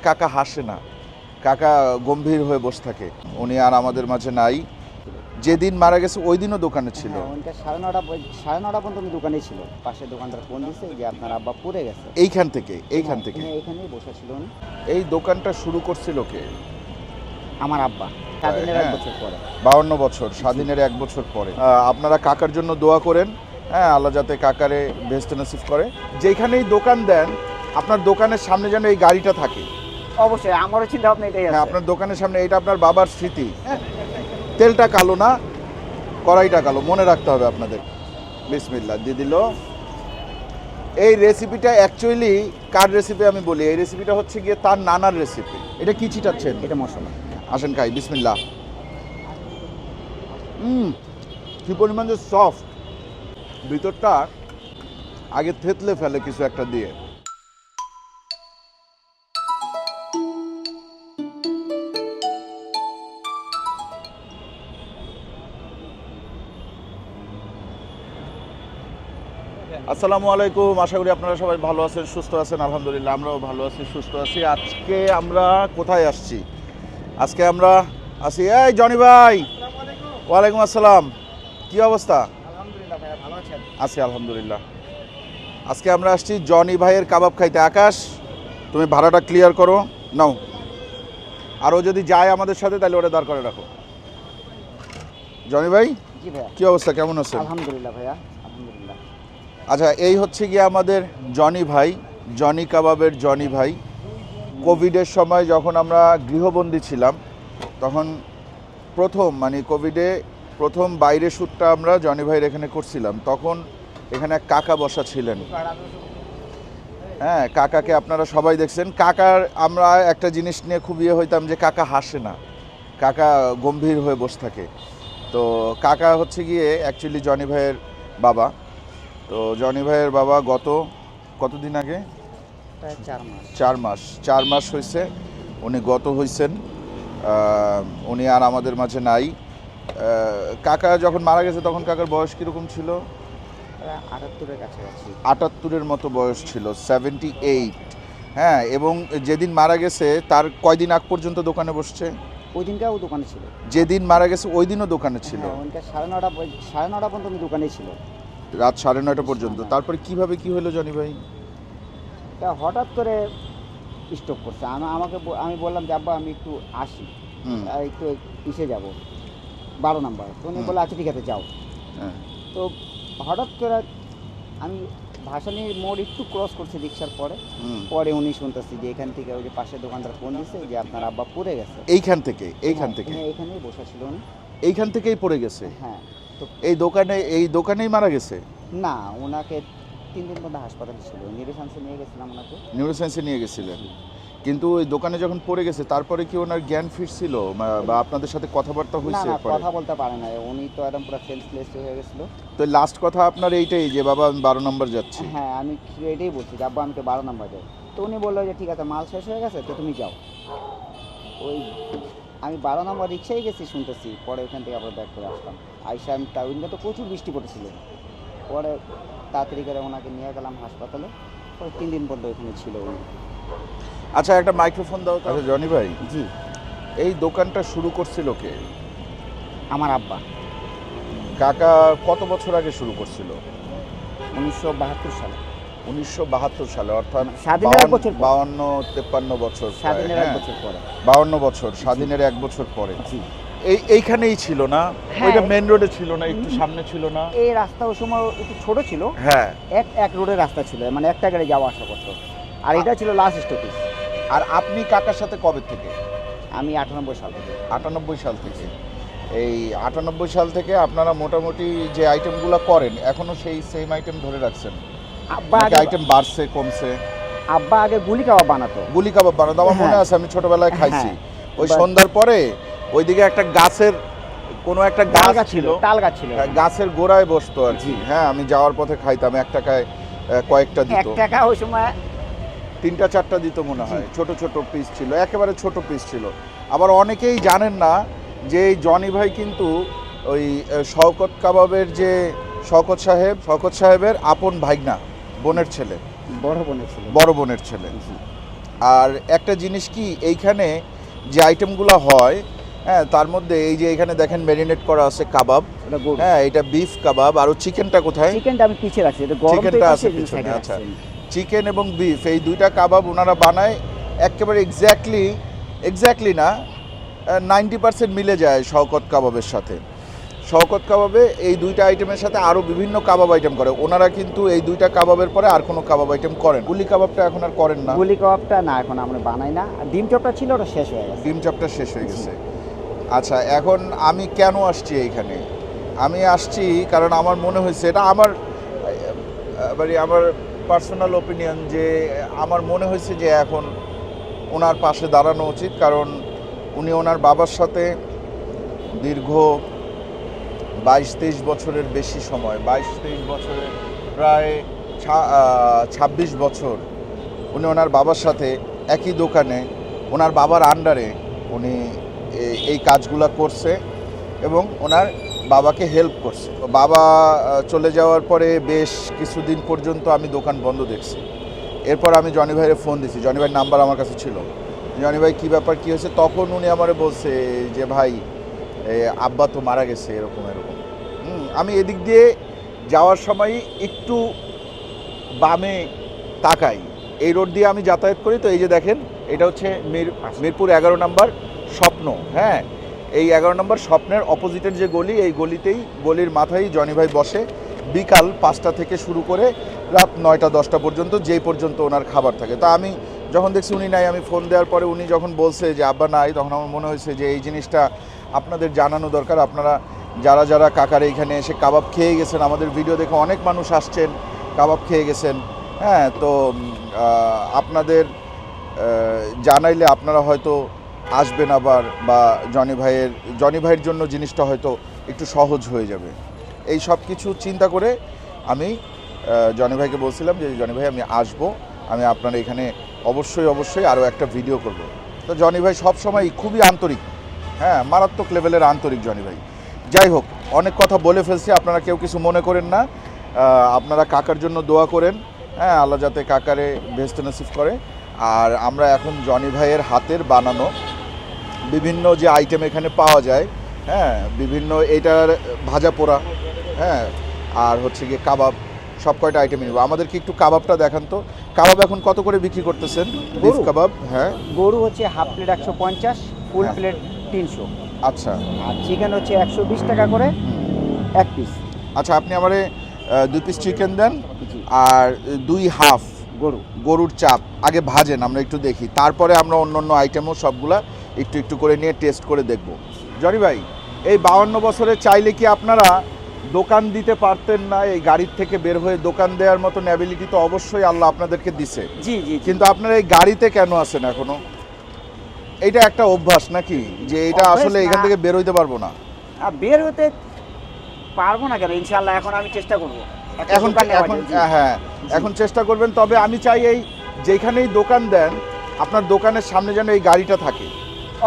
কাকা হাসে না কাকা গম্ভীর হয়ে বসে থাকে। উনি আর আমাদের মাঝে নাই। যেদিন মারা গেছে ওই দিনও দোকানে ছিল। হ্যাঁ, সাড়ে নটা সাড়ে নটা পর্যন্ত দোকানে ছিল। পাশের দোকানদার ফোন যে আপনার আব্বা পড়ে গেছে। এইখান থেকে এইখান হ্যাঁ, থেকে এখানেই বসে ছিল এই দোকানটা শুরু করছিল কে? আমার আব্বা। স্বাধীনের এক হ্যাঁ। বছর পরে। বাউন্ন বছর স্বাধীনের এক বছর পরে। আপনারা কাকার জন্য দোয়া করেন। হ্যাঁ আল্লাহ যাতে কাকারে ভেস্তে নসিব করে। যেখানেই দোকান দেন আপনার দোকানের সামনে যেন এই গাড়িটা থাকে। অবশ্যই আমারও চিন্তা ভাবনা এটাই হ্যাঁ আছে। আপনার দোকানের সামনে এটা আপনার বাবার স্মৃতি। তেলটা কালো না কড়াইটা কালো মনে রাখতে হবে আপনাদের। বিসমিল্লা দিয়ে দিল। এই রেসিপিটা অ্যাকচুয়ালি কার রেসিপি আমি বলি? এই রেসিপিটা হচ্ছে গিয়ে তার নানার রেসিপি এটা কি চিটাচ্ছেন এটা মশলা। আসেন খাই বিসমিল্লা হুম কি পরিমাণ যে সফট ভিতরটা আগে থেতলে ফেলে কিছু একটা দিয়ে। আসসালামু আলাইকুম। আশা করি আপনারা সবাই ভালো আছেন সুস্থ আছেন। আলহামদুলিল্লাহ আমরাও ভালো আছি সুস্থ আছি। আজকে আমরা কোথায় আসছি? আজকে আমরা আছি এই জনি ভাই। ওয়ালাইকুম আসসালাম। কি অবস্থা? আছি আলহামদুলিল্লাহ। আজকে আমরা আসছি জনি ভাইয়ের কাবাব খাইতে। আকাশ তুমি ভাড়াটা ক্লিয়ার করো নাও। আরও যদি যায় আমাদের সাথে তাহলে ওটা দাঁড় করে রাখো। জনি ভাই কি অবস্থা? কেমন আছেন? আলহামদুলিল্লাহ ভাইয়া। আচ্ছা এই হচ্ছে গিয়ে আমাদের জনি ভাই, জনি কাবাবের জনি ভাই। কোভিডের সময় যখন আমরা গৃহবন্দী ছিলাম, তখন প্রথম মানে কোভিডে প্রথম বাইরে শ্যুটটা আমরা জনি ভাইয়ের এখানে করছিলাম। তখন এখানে এক কাকা বসা ছিলেন। হ্যাঁ কাকাকে আপনারা সবাই দেখছেন। কাকার আমরা একটা জিনিস নিয়ে খুব ইয়ে হইতাম যে কাকা হাসে না। কাকা গম্ভীর হয়ে বসে থাকে। তো কাকা হচ্ছে গিয়ে অ্যাকচুয়ালি জনি ভাইয়ের বাবা। তো জনি ভাইয়ের বাবা গত কতদিন আগে? চার মাস। চার মাস। হয়েছে উনি গত হয়েছেন উনি আর আমাদের মাঝে নাই। কাকা যখন মারা গেছে তখন কাকার বয়স কীরকম ছিল? আটাত্তরের কাছাকাছি। আটাত্তরের মতো বয়স ছিল সেভেন্টি এইট হ্যাঁ এবং যেদিন মারা গেছে তার কয়দিন আগ পর্যন্ত দোকানে বসছে? ওই দিনটাও দোকানে ছিল। যেদিন মারা গেছে ওই দিনও দোকানে ছিল। হ্যাঁ, সাড়ে নটা সাড়ে নটা পর্যন্ত দোকানে ছিল। রাত সাড়ে নয়টা পর্যন্ত। তারপরে কীভাবে কি হলো জনি ভাই? তা হঠাৎ করে স্টপ করছে। আমি আমাকে আমি বললাম যে আব্বা আমি একটু আসি। আর একটু ইসে যাব। বারো নাম্বার। তো উনি। বলে আচ্ছা ঠিক আছে যাও। হ্যাঁ। তো হঠাৎ করে আমি ভাসানির মোড় একটু ক্রস করছে রিক্সার পরে। পরে উনি শুনতেছি যে এখান থেকে ওই যে পাশের দোকানদার ফোন দিছে যে আপনার আব্বা পড়ে গেছে। এইখান থেকে এইখান হ্যাঁ, থেকে। এখানেই বসা ছিল উনি। এইখান থেকেই পড়ে গেছে? হ্যাঁ। তো এই দোকানে এই দোকানেই মারা গেছে? না ওনাকে তিন দিন পর্যন্ত হাসপাতালে ছিল। নিরেশান্সে নিয়ে গেছিলাম ওনাকে। নিউরোসায়েন্সে নিয়ে গেছিলেন। কিন্তু ওই দোকানে যখন পড়ে গেছে তারপরে কি ওনার জ্ঞান ফিরছিল? বা- আপনাদের সাথে কথাবার্তা হয়েছে না কথা বলতে পারে না উনি তো একদম পুরো সেন্সলেস হয়ে গেছিল। তো লাস্ট কথা আপনার এইটাই যে বাবা আমি বারো নম্বর যাচ্ছি। হ্যাঁ আমি এটাই বলছি যে আব্বা আমি বারো নাম্বার যাই। তো উনি বলল যে ঠিক আছে মাল শেষ হয়ে গেছে তো তুমি যাও। ওই আমি বারো নম্বর রিক্সায় গেছি শুনতেছি। পরে ওখান থেকে আবার ব্যাক করে আসলাম। আইসা আমি তা ওইদিন তো প্রচুর বৃষ্টি পড়েছিল। পরে তাড়াতাড়ি করে ওনাকে নিয়ে গেলাম হাসপাতালে। পরে তিন দিন পর্যন্ত ওইখানে ছিল উনি। আচ্ছা একটা মাইক্রোফোন দাও তো। আচ্ছা জনি ভাই। জি। এই দোকানটা শুরু করছিল কে? আমার আব্বা। কাকা কত বছর আগে শুরু করছিল? উনিশশো বাহাত্তর সালে। উনিশশো বাহাত্তর সালে অর্থাৎ বাউন্ন-। তেপ্পান্ন বছর হ্যাঁ। বছর পরে। বাউন্ন বছর স্বাধীনের এক বছর পরে। এই এইখানেই ছিল না? হ্যাঁ। ওইটা মেন রোডে ছিল না একটু সামনে ছিল না? এই রাস্তা ওই সময় একটু ছোট ছিল। হ্যাঁ। এক এক রোডের রাস্তা ছিল মানে একটা গাড়ি যাওয়া আসা করতো। আর এটা ছিল লাস্ট স্টপেজ আর আপনি কাকার সাথে কবে থেকে? আমি আটানব্বই সাল থেকে। আটানব্বই সাল থেকে। এই আটানব্বই সাল থেকে আপনারা মোটামুটি যে আইটেমগুলো করেন এখনও সেই সেম আইটেম ধরে রাখছেন? আব্বা আগে আইটেম বাড়ছে কমছে? আব্বা আগে গুলি কাবাব বানাতো। গুলি কাবাব বানাতো। আমার মনে হ্যাঁ। আছে আমি ছোটবেলায় খাইছি। হ্যাঁ। ওই সন্ধ্যার পরে ওইদিকে একটা গাছের কোনো একটা গাছ গাছ ছিল ছিল। তাল গাছ ছিল। হ্যাঁ, গাছের গোড়ায় বসতো আর কি। হ্যাঁ আমি যাওয়ার পথে খাইতাম এক টাকায় কয়েকটা দিত। এক টাকা ওই সময় তিনটা চারটা দিত মনে হয়। ছোট ছোট পিস ছিল একেবারে ছোট পিস ছিল। আবার অনেকেই জানেন না যে এই জনি ভাই কিন্তু ওই শওকত কাবাবের যে শওকত সাহেব শওকত সাহেবের আপন ভাইগনা। বোনের ছেলে? বড় বোনের ছিল। বড় বোনের ছেলে। আর একটা জিনিস কি এইখানে যে আইটেমগুলো হয় হ্যাঁ তার মধ্যে এই যে এখানে দেখেন ম্যারিনেট করা আছে কাবাব। হ্যাঁ এটা বিফ কাবাব। আর চিকেনটা কোথায়? চিকেনটা আমি পিছিয়ে রাখছি এটা গরম চিকেনটা আছে পিছনে, আচ্ছা। চিকেন এবং বিফ এই দুইটা কাবাব ওনারা বানায় একেবারে এক্স্যাক্টলি এক্স্যাক্টলি না নাইনটি পার্সেন্ট মিলে যায় শওকত কাবাবের সাথে। শওকত কাবাবে এই দুইটা আইটেমের সাথে আরও বিভিন্ন কাবাব আইটেম করে। ওনারা কিন্তু এই দুইটা কাবাবের পরে আর কোনো কাবাব আইটেম করেন। গুলি কাবাবটা এখন আর করেন না। গুলি কাবাবটা না এখন আমরা বানাই না। ডিম চপটা ছিল ওটা শেষ হয়ে গেছে। ডিম চপটা শেষ হয়ে গেছে। আচ্ছা এখন আমি কেন আসছি এইখানে? আমি আসছি কারণ আমার মনে হয়েছে এটা আমার এবারে আমার পার্সোনাল ওপিনিয়ন যে আমার মনে হয়েছে যে এখন ওনার পাশে দাঁড়ানো উচিত। কারণ উনি ওনার বাবার সাথে দীর্ঘ বাইশ তেইশ বছরের বেশি সময় বাইশ তেইশ বছরের প্রায় ছাব্বিশ বছর উনি ওনার বাবার সাথে একই দোকানে, ওনার বাবার আন্ডারে উনি এই কাজগুলো করছে এবং ওনার বাবাকে হেল্প করছে। বাবা চলে যাওয়ার পরে বেশ কিছুদিন পর্যন্ত আমি দোকান বন্ধ দেখছি। এরপর আমি জনি ভাইয়ের ফোন দিছি। জনি ভাইয়ের নাম্বার আমার কাছে ছিল। জনি ভাই, কী ব্যাপার? কী হয়েছে? তখন উনি আমারে বলছে যে, ভাই আব্বা তো মারা গেছে, এরকম এরকম। আমি এদিক দিয়ে যাওয়ার সময় একটু বামে তাকাই। এই রোড দিয়ে আমি যাতায়াত করি। তো এই যে দেখেন, এটা হচ্ছে মির, মিরপুর এগারো নম্বর স্বপ্ন হ্যাঁ? এই এগারো নম্বর স্বপ্নের অপোজিটের যে গলি, এই গলিতেই, গলির মাথায় জনি ভাই বসে বিকাল পাঁচটা থেকে শুরু করে রাত নয়টা, দশটা পর্যন্ত যেই পর্যন্ত ওনার খাবার থাকে। তা আমি যখন দেখছি উনি নাই, আমি ফোন দেওয়ার পরে উনি যখন বলছে যে, আব্বা নাই, তখন আমার মনে হয়েছে যে, এই জিনিসটা আপনাদের জানানো দরকার। আপনারা যারা যারা কাকার এইখানে এসে কাবাব খেয়ে গেছেন, আমাদের ভিডিও দেখে অনেক মানুষ আসছেন, কাবাব খেয়ে গেছেন। হ্যাঁ তো আপনাদের জানাইলে আপনারা হয়তো আসবেন আবার, বা জনি ভাইয়ের জনি ভাইয়ের জন্য জিনিসটা হয়তো একটু সহজ হয়ে যাবে। এই সব কিছু চিন্তা করে আমি জনি ভাইকে বলছিলাম যে, জনি ভাই, আমি আসব। আমি আপনার এখানে অবশ্যই অবশ্যই আরও একটা ভিডিও করব। তো জনি ভাই সবসময় খুবই আন্তরিক। হ্যাঁ মারাত্মক লেভেলের আন্তরিক জনি ভাই। যাই হোক অনেক কথা বলে ফেলছি আপনারা কেউ কিছু মনে করেন না। আপনারা কাকার জন্য দোয়া করেন হ্যাঁ আল্লাহ যাতে কাকারে ভেস্ত নসিব করে। আর আমরা এখন জনি ভাইয়ের হাতের বানানো বিভিন্ন যে আইটেম এখানে পাওয়া যায় হ্যাঁ বিভিন্ন এটার ভাজা পোড়া হ্যাঁ আর হচ্ছে গিয়ে কাবাব সব কয়টা আইটেম নিব। আমাদেরকে একটু কাবাবটা দেখান তো। কাবাব এখন কত করে বিক্রি করতেছেন? কাবাব হ্যাঁ। গরু হচ্ছে হাফ প্লেট একশো পঞ্চাশ ফুল হ্যাঁ। প্লেট তিনশো। আচ্ছা। আর চিকেন হচ্ছে একশো বিশ টাকা করে এক পিস আচ্ছা আপনি আমারে দুই পিস চিকেন দেন আর দুই হাফ গরু। গরুর চাপ। আগে ভাজেন আমরা একটু দেখি। তারপরে আমরা অন্য অন্য আইটেমও সবগুলা একটু একটু করে নিয়ে টেস্ট করে দেখব। জরি ভাই এই বাউান্ন বছরে চাইলে কি আপনারা দোকান দিতে পারতেন না? এই গাড়ির থেকে বের হয়ে দোকান দেওয়ার মতো অ্যাবিলিটি তো অবশ্যই আল্লাহ আপনাদেরকে দিছে। জি জি জি। কিন্তু আপনারা এই গাড়িতে কেন আছেন এখনও? এইটা একটা অভ্যাস নাকি? যে এটা আসলে এখান থেকে বের হইতে পারব না। বের হতে পারব না কেন? ইনশাল্লাহ এখন আমি চেষ্টা করব। এখন এখন হ্যাঁ। এখন চেষ্টা করবেন তবে আমি চাই এই যেখানেই দোকান দেন আপনার দোকানের সামনে যেন এই গাড়িটা থাকে।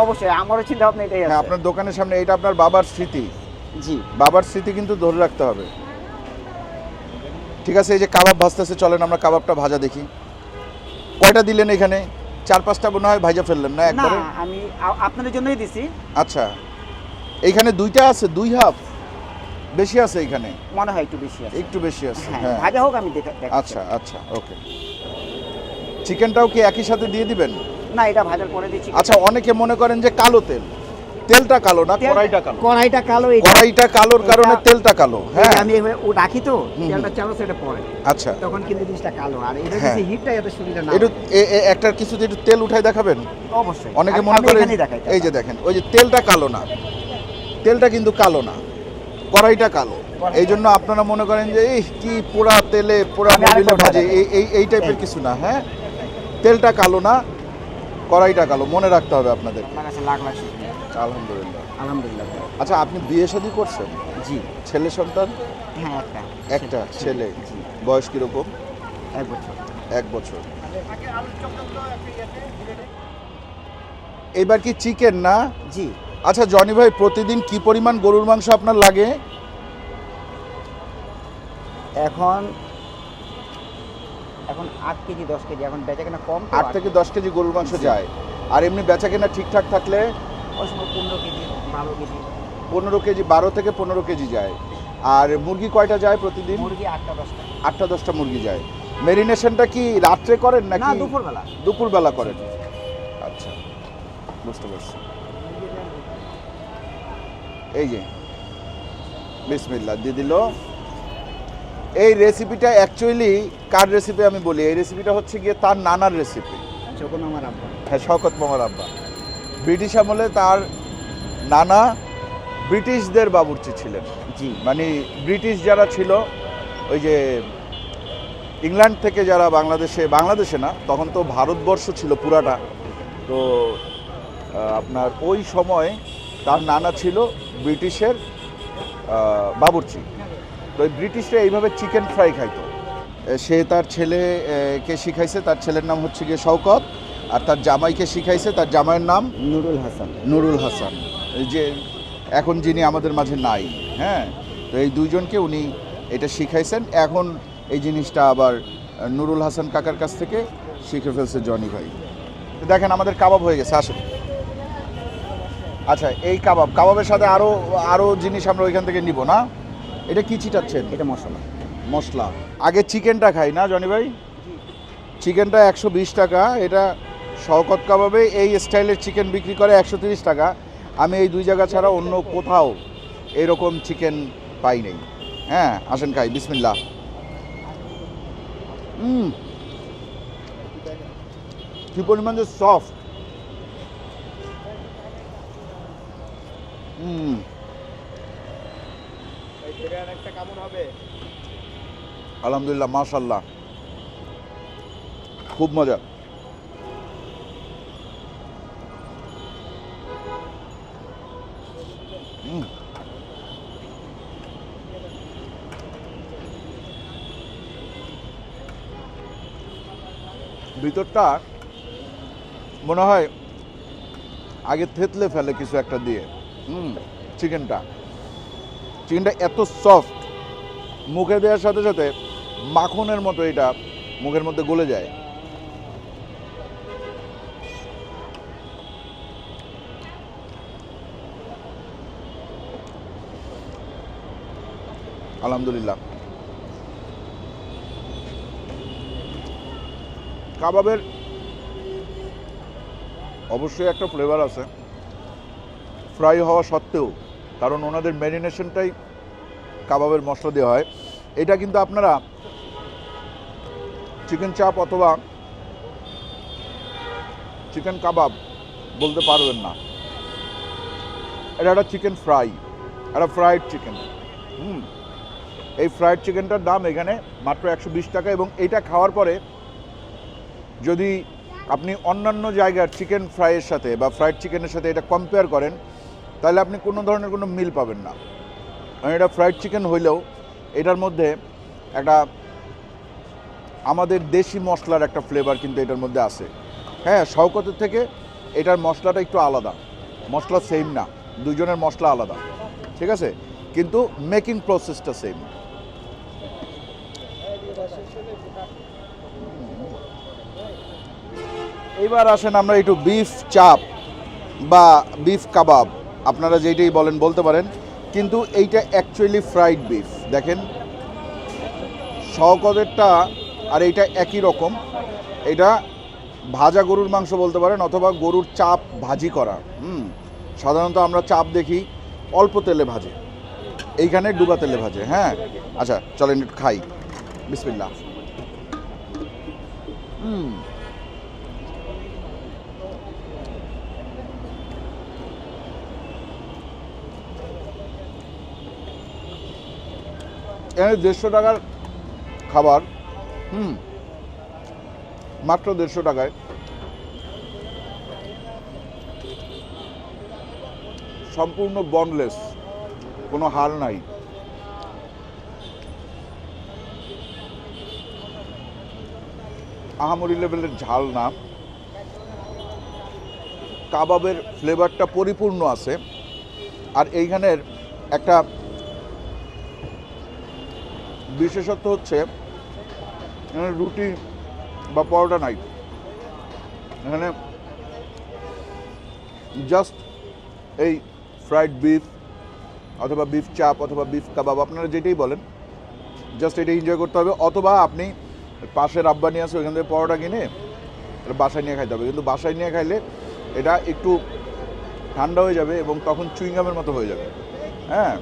অবশ্যই আমারও চিন্তা ভাবনা এটাই হ্যাঁ আপনার দোকানের সামনে এটা আপনার বাবার স্মৃতি। জি। বাবার স্মৃতি কিন্তু ধরে রাখতে হবে। ঠিক আছে এই যে কাবাব ভাজতেছে চলেন আমরা কাবাবটা ভাজা দেখি। কয়টা দিলেন এখানে? চার পাঁচটা মনে হয় ভাইজা ফেললেন না না একবারে? আমি আপনাদের জন্যই দিছি। আচ্ছা। এইখানে দুইটা আছে দুই হাফ? বেশি আছে এখানে মনে হয় একটু বেশি আছে। একটু বেশি আছে হ্যাঁ হ্যাঁ। ভাজা হোক আমি দেখা। আচ্ছা আচ্ছা ওকে। চিকেনটাও কি একই সাথে দিয়ে দিবেন? না এটা ভাজার পরে দিচ্ছি। আচ্ছা অনেকে মনে করেন যে কালো তেল। তেলটা কালো না কড়াইটা কালো? কড়াইটা কালো কড়াইটা কালোর কারণে তেলটা কালো হ্যাঁ। আমি ও রাখি তো? তেলটা চালো সেটা পরে। আচ্ছা। তখন কিন্তু জিনিসটা কালো। আর এটা হ্যাঁ। হিটটা এত সুবিধা না একটু হয়। এ- এ- কিছুতে একটু তেল উঠাই দেখাবেন? অবশ্যই। অনেকে মনে করে এই যে দেখেন ওই যে তেলটা কালো না। তেলটা কিন্তু কালো না। কড়াইটা কালো। এই জন্য আপনারা মনে করেন যে এই কি পোড়া তেলে পোড়া আরেকবার ভাজে। এই এই টাইপের কিছু না হ্যাঁ? তেলটা কালো না কড়াইটা কালো। মনে রাখতে হবে আপনাদের। লাখ লাখ আলহামদুলিল্লাহ। আলহামদুলিল্লাহ আচ্ছা আপনি বিয়ে শাদী করছেন? জি। ছেলে সন্তান? হ্যাঁ একটা। একটা ছেলে। জি। বয়স কীরকম? এক বছর। এক বছর। এবার কি চিকেন না? জি। আচ্ছা জনি ভাই প্রতিদিন কি পরিমাণ গরুর মাংস আপনার লাগে? এখন এখন আট কেজি দশ কেজি। এখন বেচা কেনা কম আট থেকে দশ কেজি গরুর মাংস যায়। আর এমনি বেচা কেনা ঠিকঠাক থাকলে ওই সময় পনেরো কেজি বারো কেজি। পনেরো কেজি বারো থেকে পনেরো কেজি যায়। আর মুরগি কয়টা যায় প্রতিদিন? মুরগি আটটা দশটা। আটটা দশটা মুরগি যায়। মেরিনেশনটা কি রাত্রে করেন নাকি দুপুরবেলা। দুপুরবেলা করেন? আচ্ছা বুঝতে পারছি। এই যে বিসমিল্লা দিয়ে দিল। এই রেসিপিটা অ্যাকচুয়ালি কার রেসিপি আমি বলি? এই রেসিপিটা হচ্ছে গিয়ে তার নানার রেসিপি যখন আমার আব্বা। হ্যাঁ শওকত মামার আব্বা। ব্রিটিশ আমলে তার নানা ব্রিটিশদের বাবুর্চি ছিলেন। জি। মানে ব্রিটিশ যারা ছিল ওই যে ইংল্যান্ড থেকে যারা বাংলাদেশে বাংলাদেশে না তখন তো ভারতবর্ষ ছিল পুরাটা। তো আপনার ওই সময় তার নানা ছিল ব্রিটিশের বাবুর্চি। তো ওই ব্রিটিশরা এইভাবে চিকেন ফ্রাই খাইতো। সে তার ছেলেকে শিখাইছে? তার ছেলের নাম হচ্ছে গিয়ে শওকত। আর তার জামাইকে শিখাইছে তার জামাইয়ের নাম? নুরুল হাসান। নুরুল হাসান। এই যে এখন যিনি আমাদের মাঝে নাই হ্যাঁ? তো এই দুইজনকে উনি এটা শিখাইছেন। এখন এই জিনিসটা আবার নুরুল হাসান কাকার কাছ থেকে শিখে ফেলছে জনি ভাই। দেখেন আমাদের কাবাব হয়ে গেছে আসেন। আচ্ছা এই কাবাব কাবাবের সাথে আরও আরও জিনিস আমরা ওইখান থেকে নিব না? এটা কি চিটাচ্ছেন এটা মশলা। মশলা। আগে চিকেনটা খাই না জনি ভাই? চিকেনটা একশো বিশ টাকা এটা শওকত কাবাবে এই স্টাইলের চিকেন বিক্রি করে একশো টাকা। আমি এই দুই জায়গা ছাড়া অন্য কোথাও এরকম চিকেন পাই নাই। হ্যাঁ আসেন খাই বিসমিল্লা হুম কি পরিমাণ যে সফট হুম আলহামদুলিল্লাহ মাশাল্লাহ খুব মজা। ভিতরটা মনে হয় আগে থেতলে ফেলে কিছু একটা দিয়ে। হুম। চিকেনটা চিকেনটা এত সফট মুখে দেওয়ার সাথে সাথে মাখনের মতো এটা মুখের মধ্যে গলে যায়। আলহামদুলিল্লাহ। কাবাবের অবশ্যই একটা ফ্লেভার আছে। ফ্রাই হওয়া সত্ত্বেও, কারণ ওনাদের ম্যারিনেশনটাই কাবাবের মশলা দেওয়া হয়। এটা কিন্তু আপনারা চিকেন চাপ অথবা চিকেন কাবাব বলতে পারবেন না। এটা একটা চিকেন ফ্রাই একটা ফ্রাইড চিকেন হুম, এই ফ্রাইড চিকেনটার দাম এখানে মাত্র একশো বিশ টাকা এবং এটা খাওয়ার পরে যদি আপনি অন্যান্য জায়গার চিকেন ফ্রাইয়ের সাথে বা ফ্রাইড চিকেনের সাথে এটা কম্পেয়ার করেন, তাহলে আপনি কোনো ধরনের কোনো মিল পাবেন না। কারণ এটা ফ্রাইড চিকেন হইলেও এটার মধ্যে একটা আমাদের দেশি মশলার একটা ফ্লেভার কিন্তু এটার মধ্যে আছে। হ্যাঁ শওকতের থেকে এটার মশলাটা একটু আলাদা। মশলা সেম না, দুজনের মশলা আলাদা। ঠিক আছে? কিন্তু মেকিং প্রসেসটা সেম এইবার আসেন আমরা একটু বিফ চাপ বা বিফ কাবাব আপনারা যেইটাই বলেন, বলতে পারেন। কিন্তু এইটা অ্যাকচুয়ালি ফ্রাইড বিফ দেখেন, শওকতেরটা, আর এইটা একই রকম। এটা ভাজা গরুর মাংস বলতে পারেন, অথবা গরুর চাপ ভাজি করা। হুম, সাধারণত আমরা চাপ দেখি অল্প তেলে ভাজে। এইখানে ডুবা তেলে ভাজে হ্যাঁ? আচ্ছা চলেন একটু খাই। বিসমিল্লা হুম। এখানে দেড়শো টাকার খাবার, হুম, মাত্র দেড়শো টাকায়। সম্পূর্ণ বনলেস কোনো হার নাই। আহামরি লেভেলের ঝাল না। কাবাবের ফ্লেভারটা পরিপূর্ণ আছে। আর এইখানের একটা বিশেষত্ব হচ্ছে, এখানে রুটি বা পরোটা নাই। এখানে জাস্ট এই ফ্রাইড বিফ অথবা বিফ চাপ অথবা বিফ কাবাব আপনারা যেটাই বলেন জাস্ট এটা এনজয় করতে হবে। অথবা আপনি পাশের আব্বানি আছে, ওইখান থেকে পরোটা কিনে বাসায় নিয়ে খাইতে হবে। কিন্তু বাসায় নিয়ে খাইলে এটা একটু ঠান্ডা হয়ে যাবে এবং তখন চুইংগামের মতো হয়ে যাবে। হ্যাঁ?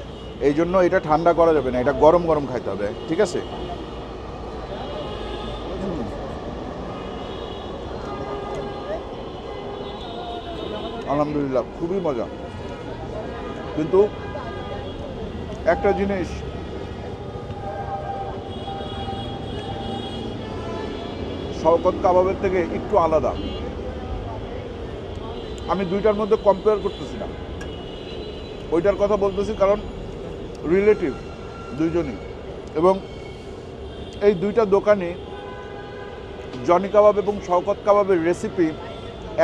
এই জন্য এটা ঠান্ডা করা যাবে না, এটা গরম গরম খাইতে হবে, ঠিক আছে? আলহামদুলিল্লাহ, খুবই মজা। কিন্তু একটা জিনিস, শওকত কাবাবের থেকে একটু আলাদা। আমি দুইটার মধ্যে কম্পেয়ার করতেছি না। ওইটার কথা বলতেছি কারণ রিলেটিভ দুইজনই। এবং এই দুইটা দোকানে জনি কাবাব এবং শওকত কাবাবের রেসিপি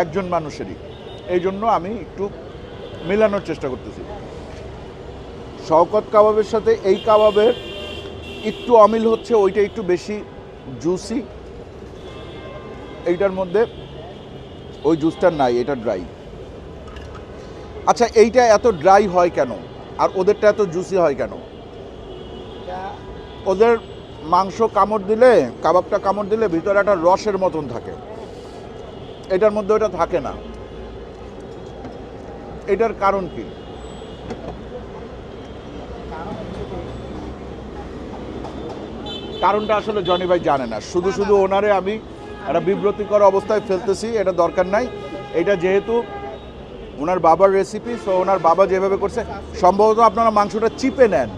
একজন মানুষেরই। এই জন্য আমি একটু মেলানোর চেষ্টা করতেছি। শওকত কাবাবের সাথে এই কাবাবের একটু অমিল হচ্ছে, ওইটা একটু বেশি জুসি এইটার মধ্যে ওই জুসটা নাই, এটা ড্রাই আচ্ছা এইটা এত ড্রাই হয় কেন? আর ওদেরটা এত জুসি হয় কেন? ওদের মাংস কামড় দিলে, কাবাবটা কামড় দিলে ভিতরে একটা রসের মতন থাকে। এটার মধ্যে ওটা থাকে না। এটার কারণ কি? কারণটা আসলে জনি ভাই জানে না। শুধু শুধু ওনারে আমি একটা বিব্রতিকর অবস্থায় ফেলতেছি, এটা দরকার নাই। এটা যেহেতু ওনার বাবার রেসিপি সো ওনার বাবা যেভাবে করছে সম্ভবত আপনারা মাংসটা চিপে নেন।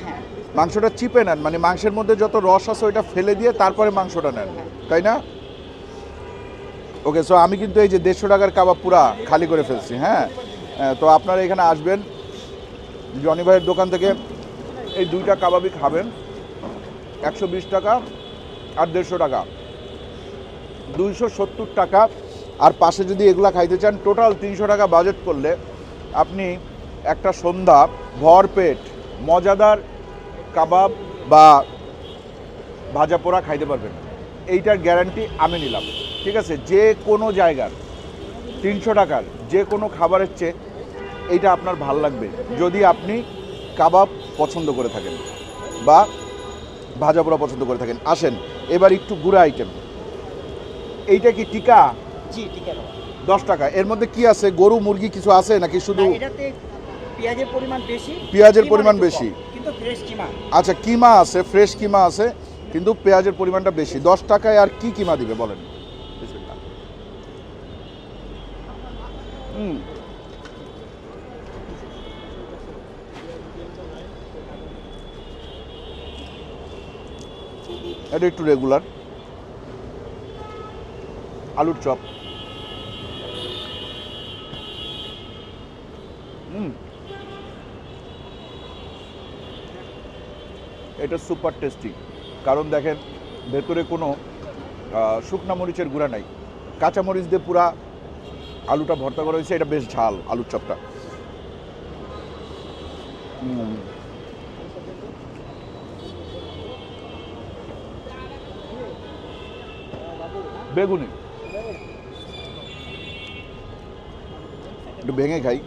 হ্যাঁ। মাংসটা চিপে নেন মানে মাংসের মধ্যে যত রস আছে ওইটা ফেলে দিয়ে তারপরে মাংসটা নেন তাই না? ওকে সো আমি কিন্তু এই যে দেড়শো টাকার কাবাব পুরা খালি করে ফেলছি হ্যাঁ? তো আপনারা এখানে আসবেন জনি ভাইয়ের দোকান থেকে এই দুইটা কাবাবই খাবেন একশো বিশ টাকা আর দেড়শো টাকা। দুইশো সত্তর টাকা আর পাশে যদি এগুলা খাইতে চান টোটাল তিনশো টাকা বাজেট করলে আপনি একটা সন্ধ্যা ভরপেট মজাদার কাবাব বা ভাজা পোড়া খাইতে পারবেন। এইটার গ্যারান্টি আমি নিলাম। ঠিক আছে? যে কোনো জায়গার তিনশো টাকার যে কোনো খাবারের চেয়ে এইটা আপনার ভালো লাগবে। যদি আপনি কাবাব পছন্দ করে থাকেন বা ভাজা পোড়া পছন্দ করে থাকেন। আসেন, এবার একটু গুঁড়া আইটেম এইটা কি টিকা? জি ঠিক আছে দশ টাকা। এর মধ্যে কি আছে? গরু মুরগি কিছু আছে নাকি শুধু না, এটাতে পেঁয়াজের পরিমাণ বেশি পেঁয়াজের কিমার পরিমাণ একটু বেশি। কিন্তু ফ্রেশ কিমা। আচ্ছা কিমা আছে ফ্রেশ কিমা আছে কিন্তু পেঁয়াজের পরিমাণটা বেশি। দশ টাকায় আর কি কিমা দিবে বলেন? বিসমিল্লাহ। হুম। এটা একটু রেগুলার আলুর চপ। এটা সুপার টেস্টি কারণ দেখেন, ভেতরে কোনো শুকনা মরিচের গুঁড়া নাই। কাঁচা মরিচ দিয়ে পুরা আলুটা ভর্তা করা হয়েছে, এটা বেশ ঝাল আলুর চপটা। বেগুনি। একটু ভেঙে খাই।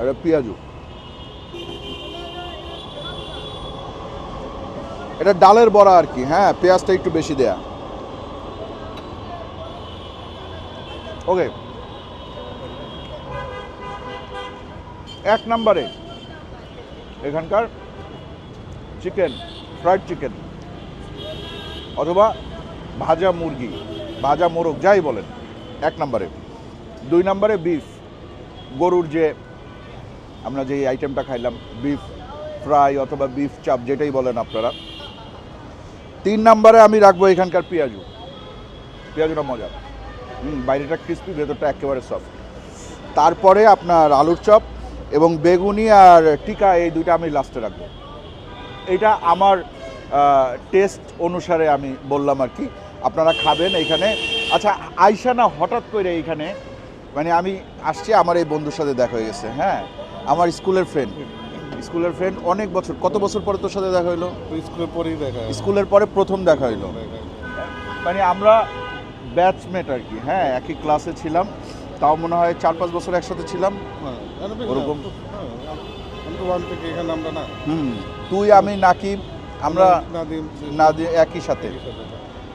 এটা পেঁয়াজু। এটা ডালের বড়া আর কি হ্যাঁ পেঁয়াজটা একটু বেশি দেয়া। ওকে। এক নম্বরে, এখানকার চিকেন, ফ্রাইড চিকেন, অথবা ভাজা মুরগি, ভাজা মোরগ, যাই বলেন, এক নম্বরে। দুই নম্বরে বিফ, গরুর যে আমরা যে আইটেমটা খাইলাম বিফ ফ্রাই অথবা বিফ চাপ যেটাই বলেন আপনারা, তিন নম্বরে আমি রাখব এখানকার পেঁয়াজু। পেঁয়াজুটা মজা। হুম, বাইরেটা ক্রিস্পি ভেতরটা একেবারে সফট তারপরে আপনার আলুর চপ এবং বেগুনি আর টিকা, এই দুইটা আমি লাস্টে রাখব। এটা আমার টেস্ট অনুসারে আমি বললাম আর কি। আপনারা খাবেন এইখানে আচ্ছা আইসা না হঠাৎ করে এইখানে মানে আমি আসছি, আমার এই বন্ধুর সাথে দেখা হয়ে গেছে হ্যাঁ? আমার স্কুলের ফ্রেন্ড স্কুলের ফ্রেন্ড অনেক বছর কত বছর পরে তোর সাথে দেখা হইল? স্কুলের পরেই দেখা স্কুলের পরে প্রথম দেখা হইল। মানে আমরা ব্যাচমেট আর কি হ্যাঁ একই ক্লাসে ছিলাম। তাও মনে হয় চার পাঁচ বছর একসাথে ছিলাম। ওরকম? আমি তো ওয়ান থেকে এখানে আমরা না। হুম তুই আমি নাকি আমরা নাদিম একই সাথে।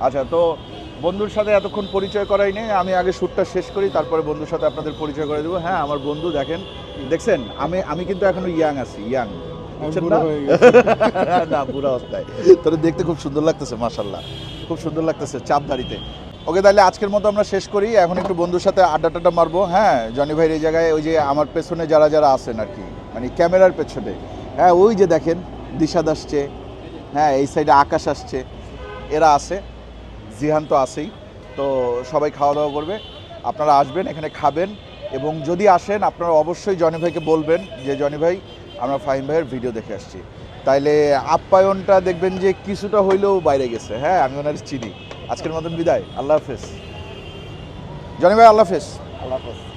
আচ্ছা তো বন্ধুর সাথে এতক্ষণ পরিচয় করাই নেই। আমি আগে শ্যুটটা শেষ করি তারপরে বন্ধুর সাথে আপনাদের পরিচয় করে দেবো। হ্যাঁ আমার বন্ধু দেখেন দেখছেন? আমি আমি কিন্তু এখনও ইয়াং আছি ইয়াং। না? বুড়া অবস্থায়। তোর দেখতে খুব সুন্দর লাগতেছে মাশাল্লাহ খুব সুন্দর লাগতেছে চাপ দাড়িতে ওকে তাহলে আজকের মতো আমরা শেষ করি। এখন একটু বন্ধুর সাথে আড্ডা টাড্ডা মারবো। হ্যাঁ জনি ভাইয়ের এই জায়গায় ওই যে আমার পেছনে যারা যারা আছেন আর কি মানে ক্যামেরার পেছনে। হ্যাঁ ওই যে দেখেন দিশাদ আসছে হ্যাঁ এই সাইডে আকাশ আসছে এরা আছে। জিহান তো আছেই, তো সবাই খাওয়া দাওয়া করবে। আপনারা আসবেন, এখানে খাবেন, এবং যদি আসেন, আপনারা অবশ্যই জনি ভাইকে বলবেন যে, জনি ভাই, আমরা ফাহিম ভাইয়ের ভিডিও দেখে আসছি। তাইলে আপ্যায়নটা দেখবেন যে, কিছুটা হইলেও বাইরে গেছে। হ্যাঁ আমি ওনার চিনি। আজকের মতন বিদায়। আল্লাহ হাফেজ। জনি ভাই, আল্লাহ হাফেজ। আল্লাহ হাফেজ।